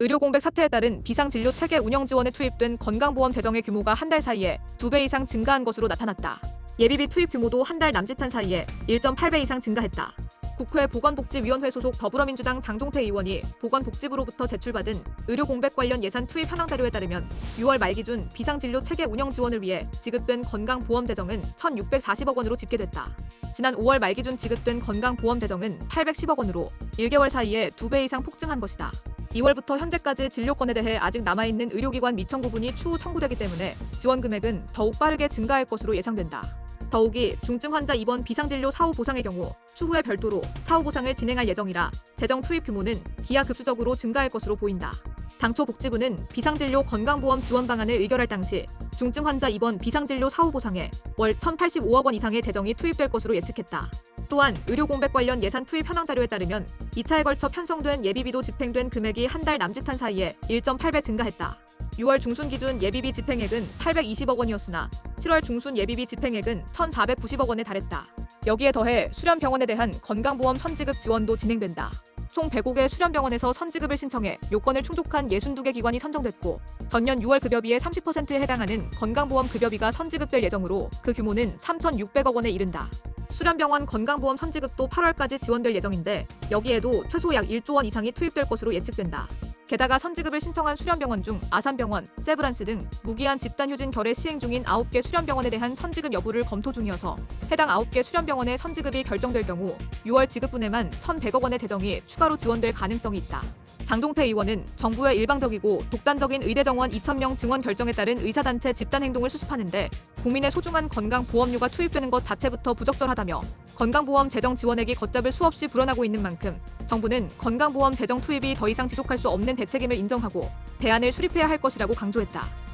의료 공백 사태에 따른 비상진료 체계 운영 지원에 투입된 건강보험 재정의 규모가 한 달 사이에 두 배 이상 증가한 것으로 나타났다. 예비비 투입 규모도 한 달 남짓한 사이에 1.8배 이상 증가했다. 국회 보건복지위원회 소속 더불어민주당 장종태 의원이 보건복지부로부터 제출받은 의료 공백 관련 예산 투입 현황 자료에 따르면 6월 말 기준 비상진료 체계 운영 지원을 위해 지급된 건강보험 재정은 1,640억 원으로 집계됐다. 지난 5월 말 기준 지급된 건강보험 재정은 810억 원으로 1개월 사이에 두 배 이상 폭증한 것이다. 2월부터 현재까지 진료권에 대해 아직 남아있는 의료기관 미청 부분이 추후 청구되기 때문에 지원 금액은 더욱 빠르게 증가할 것으로 예상된다. 더욱이 중증 환자 입원 비상진료 사후 보상의 경우 추후에 별도로 사후 보상을 진행할 예정이라 재정 투입 규모는 기하급수적으로 증가할 것으로 보인다. 당초 복지부는 비상진료 건강보험 지원 방안을 의결할 당시 중증 환자 입원 비상진료 사후 보상에 월 1,085억 원 이상의 재정이 투입될 것으로 예측했다. 또한 의료 공백 관련 예산 투입 현황 자료에 따르면 2차에 걸쳐 편성된 예비비도 집행된 금액이 한 달 남짓한 사이에 1.8배 증가했다. 6월 중순 기준 예비비 집행액은 820억 원이었으나 7월 중순 예비비 집행액은 1,490억 원에 달했다. 여기에 더해 수련병원에 대한 건강보험 선지급 지원도 진행된다. 총 105개 수련병원에서 선지급을 신청해 요건을 충족한 62개 기관이 선정됐고 전년 6월 급여비의 30%에 해당하는 건강보험 급여비가 선지급될 예정으로 그 규모는 3,600억 원에 이른다. 수련병원 건강보험 선지급도 8월까지 지원될 예정인데 여기에도 최소 약 1조 원 이상이 투입될 것으로 예측된다. 게다가 선지급을 신청한 수련병원 중 아산병원, 세브란스 등 무기한 집단휴진 결의 시행 중인 9개 수련병원에 대한 선지급 여부를 검토 중이어서 해당 9개 수련병원의 선지급이 결정될 경우 6월 지급분에만 1,100억 원의 재정이 추가로 지원될 가능성이 있다. 장종태 의원은 정부의 일방적이고 독단적인 의대 정원 2,000명 증원 결정에 따른 의사단체 집단 행동을 수습하는데 국민의 소중한 건강보험료가 투입되는 것 자체부터 부적절하다며 건강보험 재정 지원액이 걷잡을 수 없이 불어나고 있는 만큼 정부는 건강보험 재정 투입이 더 이상 지속할 수 없는 대책임을 인정하고 대안을 수립해야 할 것이라고 강조했다.